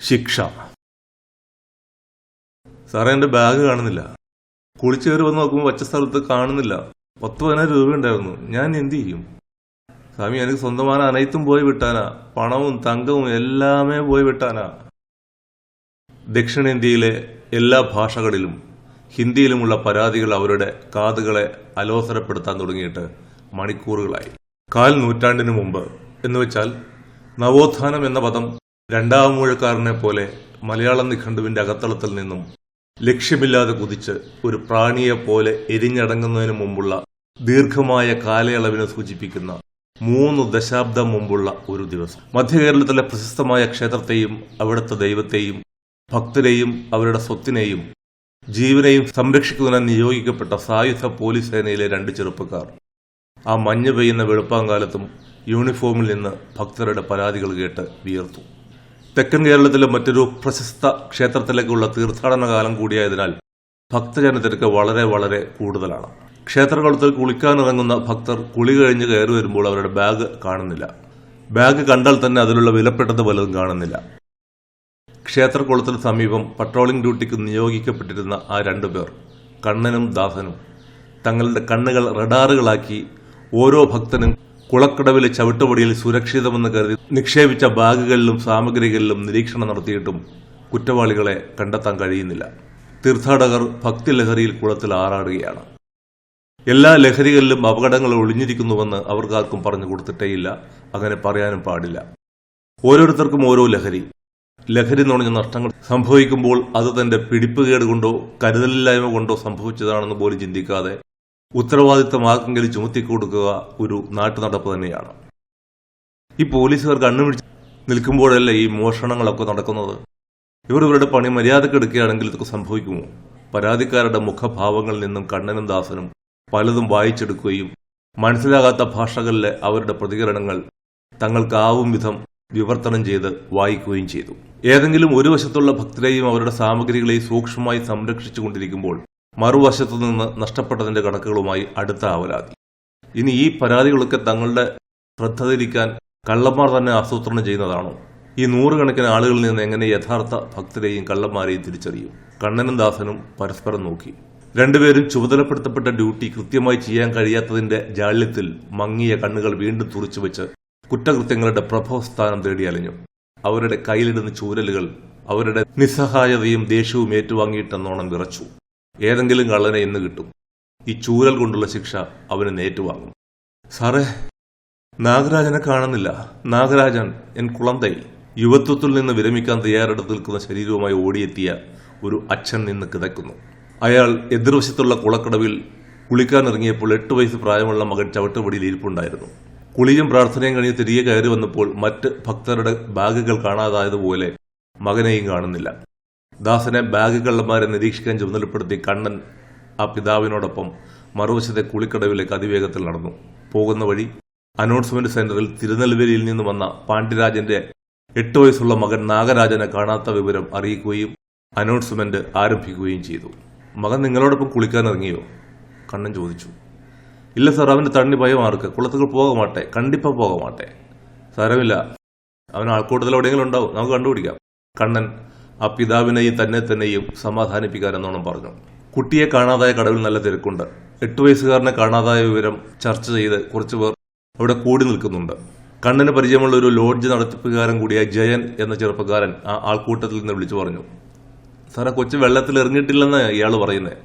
ശിക്ഷ. സാറേ എന്റെ ബാഗ് കാണുന്നില്ല. കുളിച്ചു കയറി വന്ന് നോക്കുമ്പോൾ വച്ച സ്ഥലത്ത് കാണുന്നില്ല. പത്ത് പതിനായിരം രൂപ ഉണ്ടായിരുന്നു. ഞാൻ എന്ത് ചെയ്യും? സ്വാമി എനിക്ക് സ്വന്തமான അനൈത്തും പോയി വിട്ടാനാ. പണവും തങ്കവും എല്ലാമേ പോയി വിട്ടാനാ. ദക്ഷിണേന്ത്യയിലെ എല്ലാ ഭാഷകളിലും ഹിന്ദിയിലുമുള്ള പരാതികൾ അവരുടെ കാതുകളെ അലോസരപ്പെടുത്താൻ തുടങ്ങിയിട്ട് മണിക്കൂറുകളായി. കാൽ നൂറ്റാണ്ടിനു മുമ്പ് എന്നുവെച്ചാൽ നവോത്ഥാനം എന്ന പദം രണ്ടാം മൂഴക്കാരനെ പോലെ മലയാള നിഘണ്ടുവിന്റെ അകത്തളത്തിൽ നിന്നും ലക്ഷ്യമില്ലാതെ കുതിച്ച് ഒരു പ്രാണിയെ പോലെ എരിഞ്ഞടങ്ങുന്നതിന് മുമ്പുള്ള ദീർഘമായ കാലയളവിനെ സൂചിപ്പിക്കുന്ന മൂന്ന് ദശാബ്ദം മുമ്പുള്ള ഒരു ദിവസം. മധ്യകേരളത്തിലെ പ്രശസ്തമായ ക്ഷേത്രത്തെയും അവിടുത്തെ ദൈവത്തെയും ഭക്തരെയും അവരുടെ സ്വത്തിനെയും ജീവനെയും സംരക്ഷിക്കുന്നതിന് നിയോഗിക്കപ്പെട്ട സായുധ പോലീസ് സേനയിലെ രണ്ട് ചെറുപ്പക്കാർ ആ മഞ്ഞ് പെയ്യുന്ന വെളുപ്പാങ്കാലത്തും യൂണിഫോമിൽ നിന്ന് ഭക്തരുടെ പരാതികൾ കേട്ട് വിയർത്തു. തെക്കൻ കേരളത്തിലെ മറ്റൊരു പ്രശസ്ത ക്ഷേത്രത്തിലേക്കുള്ള തീർത്ഥാടന കാലം കൂടിയായതിനാൽ ഭക്തജനത്തിരക്ക് വളരെ വളരെ കൂടുതലാണ്. ക്ഷേത്രകുളത്തിൽ കുളിക്കാനിറങ്ങുന്ന ഭക്തർ കുളി കഴിഞ്ഞ് കയറി വരുമ്പോൾ അവരുടെ ബാഗ് കാണുന്നില്ല. ബാഗ് കണ്ടാൽ തന്നെ അതിലുള്ള വിലപ്പെട്ടത് പലതും കാണുന്നില്ല. ക്ഷേത്രകുളത്തിന് സമീപം പട്രോളിംഗ് ഡ്യൂട്ടിക്ക് നിയോഗിക്കപ്പെട്ടിരുന്ന ആ രണ്ടുപേർ കണ്ണനും ദാസനും തങ്ങളുടെ കണ്ണുകൾ റഡാറുകളാക്കി ഓരോ ഭക്തനും കുളക്കടവിലെ ചവിട്ടുപടിയിൽ സുരക്ഷിതമെന്ന് കരുതി നിക്ഷേപിച്ച ബാഗുകളിലും സാമഗ്രികളിലും നിരീക്ഷണം നടത്തിയിട്ടും കുറ്റവാളികളെ കണ്ടെത്താൻ കഴിയുന്നില്ല. തീർത്ഥാടകർ ഭക്തി ലഹരിയിൽ കുളത്തിൽ ആറാടുകയാണ്. എല്ലാ ലഹരികളിലും അപകടങ്ങൾ ഒളിഞ്ഞിരിക്കുന്നുവെന്ന് അവർക്കാർക്കും പറഞ്ഞു കൊടുത്തിട്ടേയില്ല. അങ്ങനെ പറയാനും പാടില്ല. ഓരോരുത്തർക്കും ഓരോ ലഹരി. ലഹരി നുണഞ്ഞ നഷ്ടങ്ങൾ സംഭവിക്കുമ്പോൾ അത് തന്റെ പിടിപ്പുകേട് കൊണ്ടോ കരുതലില്ലായ്മ കൊണ്ടോ സംഭവിച്ചതാണെന്ന് പോലും ചിന്തിക്കാതെ ഉത്തരവാദിത്തം ആർക്കെങ്കിലും ചുമത്തിക്കൊടുക്കുക ഒരു നാട്ടു നടപ്പ് തന്നെയാണ്. ഈ പോലീസുകാർ കണ്ണുപിടിച്ച് നിൽക്കുമ്പോഴല്ലേ ഈ മോഷണങ്ങളൊക്കെ നടക്കുന്നത്? ഇവർ ഇവരുടെ പണി മര്യാദക്കെടുക്കുകയാണെങ്കിൽ ഇതൊക്കെ സംഭവിക്കുമോ? പരാതിക്കാരുടെ മുഖഭാവങ്ങളിൽ നിന്നും കണ്ണനും ദാസനും പലതും വായിച്ചെടുക്കുകയും മനസ്സിലാകാത്ത ഭാഷകളിലെ അവരുടെ പ്രതികരണങ്ങൾ തങ്ങൾക്കാവും വിധം വിവർത്തനം ചെയ്ത് വായിക്കുകയും ചെയ്തു. ഏതെങ്കിലും ഒരു വശത്തുള്ള ഭക്തരെയും അവരുടെ സാമഗ്രികളെയും സൂക്ഷ്മമായി സംരക്ഷിച്ചു കൊണ്ടിരിക്കുമ്പോൾ മറുവശത്തു നിന്ന് നഷ്ടപ്പെട്ടതിന്റെ കണക്കുകളുമായി അടുത്ത ആവലാതി. ഇനി ഈ പരാതികളൊക്കെ തങ്ങളുടെ ശ്രദ്ധ തിരിക്കാൻ കള്ളന്മാർ തന്നെ ആസൂത്രണം ചെയ്യുന്നതാണോ? ഈ നൂറുകണക്കിന് ആളുകളിൽ നിന്ന് എങ്ങനെ യഥാർത്ഥ ഭക്തരെയും കള്ളന്മാരെയും തിരിച്ചറിയും? കണ്ണനും ദാസനും പരസ്പരം നോക്കി. രണ്ടുപേരും ചുമതലപ്പെടുത്തപ്പെട്ട ഡ്യൂട്ടി കൃത്യമായി ചെയ്യാൻ കഴിയാത്തതിന്റെ ജാള്യത്തിൽ മങ്ങിയ കണ്ണുകൾ വീണ്ടും തുറച്ചു വെച്ച് കുറ്റകൃത്യങ്ങളുടെ പ്രഭവസ്ഥാനം തേടി അലഞ്ഞു. അവരുടെ കയ്യിലിടുന്ന ചൂരലുകൾ അവരുടെ നിസ്സഹായതയും ദേഷ്യവും ഏറ്റുവാങ്ങിയിട്ടെന്നോണം വിറച്ചു. ഏതെങ്കിലും കള്ളനെ ഇന്ന് കിട്ടും. ഈ ചൂരൽ കൊണ്ടുള്ള ശിക്ഷ അവന് നേറ്റുവാങ്ങും. സാറേ നാഗരാജനെ കാണുന്നില്ല. നാഗരാജൻ എൻ കുളന്തൈ. യുവത്വത്തിൽ നിന്ന് വിരമിക്കാൻ തയ്യാറെടുത്ത് നിൽക്കുന്ന ശരീരവുമായി ഓടിയെത്തിയ ഒരു അച്ഛൻ നിന്ന് കിതക്കുന്നു. അയാൾ എതിർവശത്തുള്ള കുളക്കടവിൽ കുളിക്കാനിറങ്ങിയപ്പോൾ എട്ട് വയസ്സ് പ്രായമുള്ള മകൻ ചവിട്ടുപടിയിൽ ഇരിപ്പുണ്ടായിരുന്നു. കുളിയും പ്രാർത്ഥനയും കഴിഞ്ഞ് തിരികെ കയറി വന്നപ്പോൾ മറ്റ് ഭക്തരുടെ ബാഗുകൾ കാണാതായതുപോലെ മകനെയും കാണുന്നില്ല. ദാസനെ ബാഗ് കള്ളന്മാരെ നിരീക്ഷിക്കാൻ ചുമതലപ്പെടുത്തി കണ്ണൻ ആ പിതാവിനോടൊപ്പം മറുവശത്തെ കുളിക്കടവിലേക്ക് അതിവേഗത്തിൽ നടന്നു. പോകുന്ന വഴി അനൗൺസ്മെന്റ് സെന്ററിൽ തിരുനെൽവേലിയിൽ നിന്ന് വന്ന പാണ്ഡ്യരാജന്റെ എട്ട് വയസ്സുള്ള മകൻ നാഗരാജനെ കാണാത്ത വിവരം അറിയിക്കുകയും അനൗൺസ്മെന്റ് ആരംഭിക്കുകയും ചെയ്തു. മകൻ നിങ്ങളോടൊപ്പം കുളിക്കാൻ ഇറങ്ങിയോ? കണ്ണൻ ചോദിച്ചു. ഇല്ല സാർ അവന്റെ തണ്ണി ഭയം ആർക്ക്? കുളത്തുകൾ പോകമാട്ടെ കണ്ടിപ്പ പോകമാട്ടെ സാരമില്ല. അവൻ ആൾക്കൂട്ടത്തിൽ എവിടെയെങ്കിലും ഉണ്ടാവും. നമുക്ക് കണ്ടുപിടിക്കാം. കണ്ണൻ ആ പിതാവിനെയും തന്നെ തന്നെയും സമാധാനിപ്പിക്കാൻ എന്നോണം പറഞ്ഞു. കുട്ടിയെ കാണാതായ കടവിൽ നല്ല തിരക്കുണ്ട്. എട്ട് വയസ്സുകാരനെ കാണാതായ വിവരം ചർച്ച ചെയ്ത് കുറച്ചു പേർ അവിടെ കൂടി നിൽക്കുന്നുണ്ട്. കണ്ണിന് പരിചയമുള്ള ഒരു ലോഡ്ജ് നടത്തിപ്പുകാരൻ കൂടിയ ജയൻ എന്ന ചെറുപ്പക്കാരൻ ആ ആൾക്കൂട്ടത്തിൽ നിന്ന് വിളിച്ചു പറഞ്ഞു. സാറെ കൊച്ചു വെള്ളത്തിൽ ഇറങ്ങിയിട്ടില്ലെന്ന് ഇയാൾ പറയുന്നത്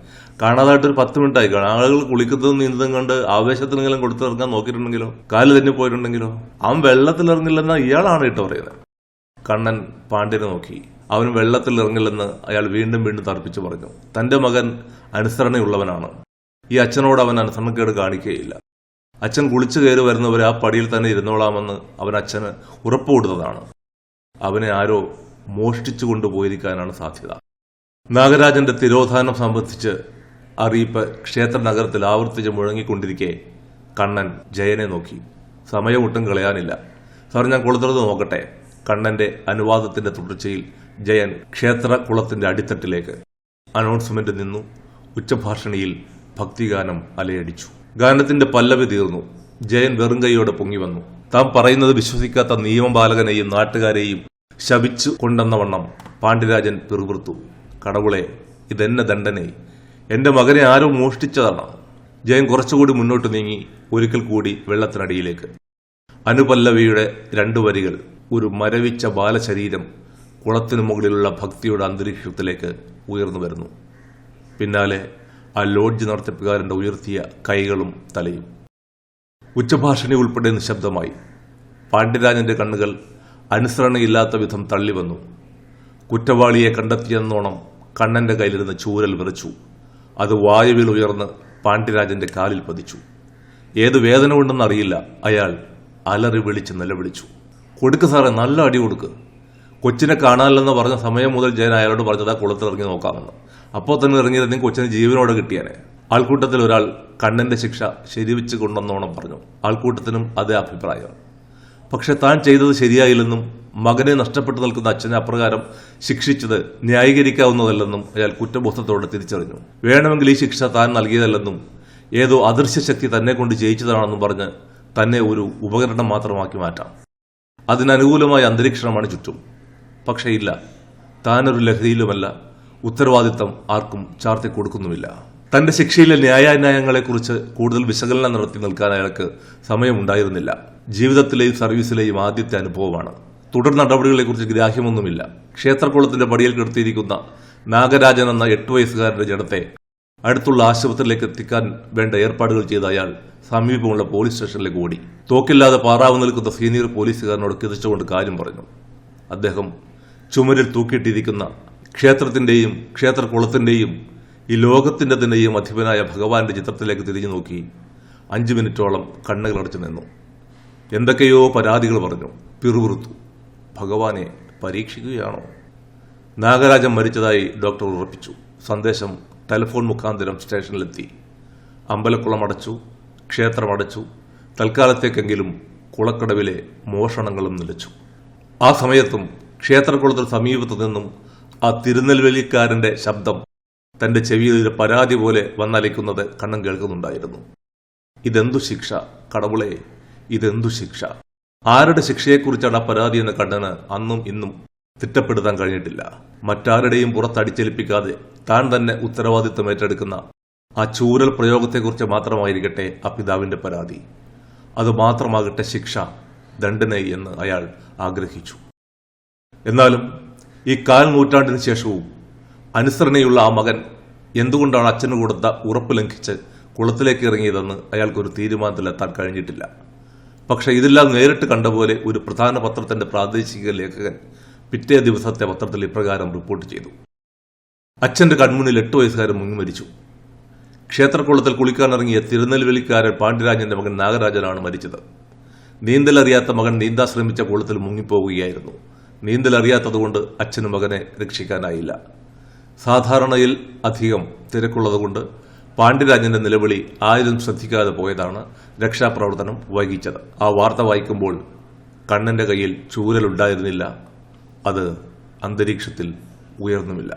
കാണാതായിട്ട് ഒരു പത്ത് മിനിറ്റ് ആയി കാണും ആളുകൾ കുളിക്കുന്നതും നീന്തതും കണ്ട് ആവേശത്തിനെങ്കിലും കൊടുത്തിറങ്ങാൻ നോക്കിയിട്ടുണ്ടെങ്കിലോ? കാൽ തന്നെ പോയിട്ടുണ്ടെങ്കിലോ? അവൻ വെള്ളത്തിൽ ഇറങ്ങില്ലെന്ന ഇയാളാണ് ഇട്ട് പറയുന്നത് കണ്ണൻ പാണ്ഡ്യനെ നോക്കി. അവൻ വെള്ളത്തിൽ ഇറങ്ങില്ലെന്ന് അയാൾ വീണ്ടും വീണ്ടും തർപ്പിച്ചു പറഞ്ഞു. തന്റെ മകൻ അനുസരണയുള്ളവനാണ്. ഈ അച്ഛനോട് അവൻ അനുസരണക്കേട് കാണിക്കുകയില്ല അച്ഛൻ കുളിച്ചു കയറി വരുന്നവരെ ആ പടിയിൽ തന്നെ ഇരുന്നോളാമെന്ന് അവൻ അച്ഛന് ഉറപ്പ് കൊടുത്തതാണ് അവനെ ആരോ മോഷ്ടിച്ചു കൊണ്ടുപോയിരിക്കാനാണ് സാധ്യത. നാഗരാജന്റെ തിരോധാനം സംബന്ധിച്ച് അറിയിപ്പ് ക്ഷേത്ര നഗരത്തിൽ ആവർത്തിച്ച് മുഴങ്ങിക്കൊണ്ടിരിക്കെ കണ്ണൻ ജയനെ നോക്കി. സമയം ഒട്ടും കളയാനില്ല. സാർ ഞാൻ കുളത്തുറന്ന് നോക്കട്ടെ. കണ്ണന്റെ അനുവാദത്തിന്റെ തുടർച്ചയിൽ ജയൻ ക്ഷേത്ര കുളത്തിന്റെ അടിത്തട്ടിലേക്ക് അനൗൺസ്മെന്റ് നിന്നു. ഉച്ചഭാഷണിയിൽ ഭക്തിഗാനം അലയടിച്ചു. ഗാനത്തിന്റെ പല്ലവി തീർന്നു. ജയൻ വെറും കൈയോടെ പൊങ്ങി വന്നു. താൻ പറയുന്നത് വിശ്വസിക്കാത്ത നിയമപാലകനെയും നാട്ടുകാരെയും ശപിച്ചു കൊണ്ടെന്ന വണ്ണം പാണ്ഡ്യരാജൻ പിറുപിറുത്തു. കടവുളെ ഇതെന്നെ ദണ്ഡനെ. എന്റെ മകനെ ആരോ മോഷ്ടിച്ചതാണ്. ജയൻ കുറച്ചുകൂടി മുന്നോട്ട് നീങ്ങി ഒരിക്കൽ കൂടി വെള്ളത്തിനടിയിലേക്ക്. അനുപല്ലവിയുടെ രണ്ടു വരികൾ ഒരു മരവിച്ച ബാലശരീരം കുളത്തിനു മുകളിലുള്ള ഭക്തിയുടെ അന്തരീക്ഷത്തിലേക്ക് ഉയർന്നു വരുന്നു. പിന്നാലെ ആ ലോഡ്ജ് നടത്തിപ്പുകാരന്റെ ഉയർത്തിയ കൈകളും തലയും. ഉച്ചഭാഷണി ഉൾപ്പെടെ നിശബ്ദമായി. പാണ്ഡ്യരാജന്റെ കണ്ണുകൾ അനുസരണയില്ലാത്ത വിധം തള്ളി വന്നു. കുറ്റവാളിയെ കണ്ടെത്തിയെന്നോണം കണ്ണന്റെ കയ്യിലിരുന്ന് ചൂരൽ വിറച്ചു. അത് വായുവിൽ ഉയർന്ന് പാണ്ഡ്യരാജന്റെ കാലിൽ പതിച്ചു. ഏത് വേദന ഉണ്ടെന്നറിയില്ല അയാൾ അലറി വിളിച്ച് നിലവിളിച്ചു. കൊടുക്ക് സാറേ നല്ല അടി കൊടുക്ക്. കൊച്ചിനെ കാണാനില്ലെന്ന് പറഞ്ഞ സമയം മുതൽ ജയൻ അയാളോട് പറഞ്ഞത് കുളത്തിൽ ഇറങ്ങി നോക്കാമെന്ന്. അപ്പോൾ തന്നെ ഇറങ്ങിയിരുന്നെങ്കിൽ കൊച്ചിന് ജീവനോടെ കിട്ടിയാനെ. ആൾക്കൂട്ടത്തിൽ ഒരാൾ കണ്ണന്റെ ശിക്ഷ ശരിവെച്ച് കൊണ്ടെന്നോണം പറഞ്ഞു. ആൾക്കൂട്ടത്തിനും അതേ അഭിപ്രായം. പക്ഷെ താൻ ചെയ്തത് ശരിയായില്ലെന്നും മകനെ നഷ്ടപ്പെട്ടു നിൽക്കുന്ന അച്ഛനെ അപ്രകാരം ശിക്ഷിച്ചത് ന്യായീകരിക്കാവുന്നതല്ലെന്നും അയാൾ കുറ്റബോധത്തോടെ തിരിച്ചറിഞ്ഞു. വേണമെങ്കിൽ ഈ ശിക്ഷ താൻ നൽകിയതല്ലെന്നും ഏതോ അദൃശ്യ ശക്തി തന്നെ കൊണ്ട് ജയിച്ചതാണെന്നും പറഞ്ഞ് തന്നെ ഒരു ഉപകരണം മാത്രമാക്കി മാറ്റാം. അതിനനുകൂലമായ അന്തരീക്ഷമാണ് ചുറ്റും. പക്ഷേ ഇല്ല. താനൊരു ലഹരിയിലുമല്ല. ഉത്തരവാദിത്തം ആർക്കും ചാർത്തി കൊടുക്കുന്നുമില്ല. തന്റെ ശിക്ഷയിലെ ന്യായാന്യായങ്ങളെക്കുറിച്ച് കൂടുതൽ വിശകലനം നടത്തി നിൽക്കാൻ അയാൾക്ക് സമയമുണ്ടായിരുന്നില്ല. ജീവിതത്തിലെയും സർവീസിലെയും ആദ്യത്തെ അനുഭവമാണ്. തുടർ നടപടികളെക്കുറിച്ച് ഗ്രാഹ്യമൊന്നുമില്ല. ക്ഷേത്രക്കുളത്തിന്റെ പടിയിൽ കിടത്തിയിരിക്കുന്ന നാഗരാജൻ എന്ന എട്ട് വയസ്സുകാരന്റെ ജഡത്തെ അടുത്തുള്ള ആശുപത്രിയിലേക്ക് എത്തിക്കാൻ വേണ്ട ഏർപ്പാടുകൾ ചെയ്ത അയാൾ സമീപമുള്ള പോലീസ് സ്റ്റേഷനിലേക്ക് ഓടി. തോക്കില്ലാതെ പാറാവ് നിൽക്കുന്ന സീനിയർ പോലീസുകാരനോട് കിതച്ചുകൊണ്ട് കാര്യം പറഞ്ഞു. അദ്ദേഹം ചുമരിൽ തൂക്കിയിട്ടിരിക്കുന്ന ക്ഷേത്രത്തിന്റെയും ക്ഷേത്രകുളത്തിന്റെയും ഈ ലോകത്തിന്റെ തന്നെയും അധിപനായ ഭഗവാന്റെ ചിത്രത്തിലേക്ക് തിരിഞ്ഞു നോക്കി അഞ്ച് മിനിറ്റോളം കണ്ണുകൾ അടച്ചു നിന്നു. എന്തൊക്കെയോ പരാതികൾ പറഞ്ഞു. പിറുപിറുത്തു. ഭഗവാനെ പരീക്ഷിക്കുകയാണോ? നാഗരാജൻ മരിച്ചതായി ഡോക്ടർ ഉറപ്പിച്ചു. സന്ദേശം ടെലിഫോൺ മുഖാന്തരം സ്റ്റേഷനിലെത്തി. അമ്പലക്കുളം അടച്ചു ക്ഷേത്രം അടച്ചു തൽക്കാലത്തേക്കെങ്കിലും കുളക്കടവിലെ മോഷണങ്ങളും നിലച്ചു. ആ സമയത്തും ക്ഷേത്രക്കുളത്തിന് സമീപത്തു നിന്നും ആ തിരുനെൽവേലിക്കാരന്റെ ശബ്ദം തന്റെ ചെവിയിൽ ഒരു പരാതി പോലെ വന്നലയ്ക്കുന്നത് കണ്ണൻ കേൾക്കുന്നുണ്ടായിരുന്നു. ഇതെന്തു ശിക്ഷ? കടവുളെ ഇതെന്തു ശിക്ഷ? ആരുടെ ശിക്ഷയെക്കുറിച്ചാണ് ആ പരാതി എന്ന കണ്ണന് അന്നും ഇന്നും തിട്ടപ്പെടുത്താൻ കഴിഞ്ഞിട്ടില്ല. മറ്റാരുടെയും പുറത്തടിച്ചേൽപ്പിക്കാതെ താൻ തന്നെ ഉത്തരവാദിത്വം ഏറ്റെടുക്കുന്ന ആ ചൂരൽ പ്രയോഗത്തെക്കുറിച്ച് മാത്രമായിരിക്കട്ടെ ആ പിതാവിന്റെ പരാതി. അത് മാത്രമാകട്ടെ ശിക്ഷ ദണ്ഡന എന്ന് അയാൾ ആഗ്രഹിച്ചു. എന്നാലും ഈ കാൽ നൂറ്റാണ്ടിന് ശേഷവും അനുസരണയുള്ള ആ മകൻ എന്തുകൊണ്ടാണ് അച്ഛന് കൊടുത്ത ഉറപ്പ് ലംഘിച്ച് കുളത്തിലേക്ക് ഇറങ്ങിയതെന്ന് അയാൾക്കൊരു തീരുമാനത്തിലെത്താൻ കഴിഞ്ഞിട്ടില്ല. പക്ഷേ ഇതെല്ലാം നേരിട്ട് കണ്ട പോലെ ഒരു പ്രധാന പത്രത്തിന്റെ പ്രാദേശിക ലേഖകൻ പിറ്റേ ദിവസത്തെ പത്രത്തിൽ ഇപ്രകാരം റിപ്പോർട്ട് ചെയ്തു. അച്ഛന്റെ കൺമുന്നിൽ എട്ട് വയസ്സുകാരൻ മുങ്ങി മരിച്ചു. ക്ഷേത്രക്കുളത്തിൽ കുളിക്കാനിറങ്ങിയ തിരുനെൽവേലിക്കാരൻ പാണ്ഡ്യരാജന്റെ മകൻ നാഗരാജനാണ് മരിച്ചത്. നീന്തലറിയാത്ത മകൻ നീന്താൻ ശ്രമിച്ച കുളത്തിൽ മുങ്ങിപ്പോവുകയായിരുന്നു. നീന്തലറിയാത്തതുകൊണ്ട് അച്ഛന് മകനെ രക്ഷിക്കാനായില്ല. സാധാരണയിൽ അധികം തിരക്കുള്ളതുകൊണ്ട് പാണ്ഡ്യരാജന്റെ നിലവിളി ആരും ശ്രദ്ധിക്കാതെ പോയതാണ് രക്ഷാപ്രവർത്തനം വൈകിച്ചത് ആ വാർത്ത വായിക്കുമ്പോൾ കണ്ണന്റെ കയ്യിൽ ചൂരലുണ്ടായിരുന്നില്ല. അത് അന്തരീക്ഷത്തിൽ ഉയർന്നുമില്ല.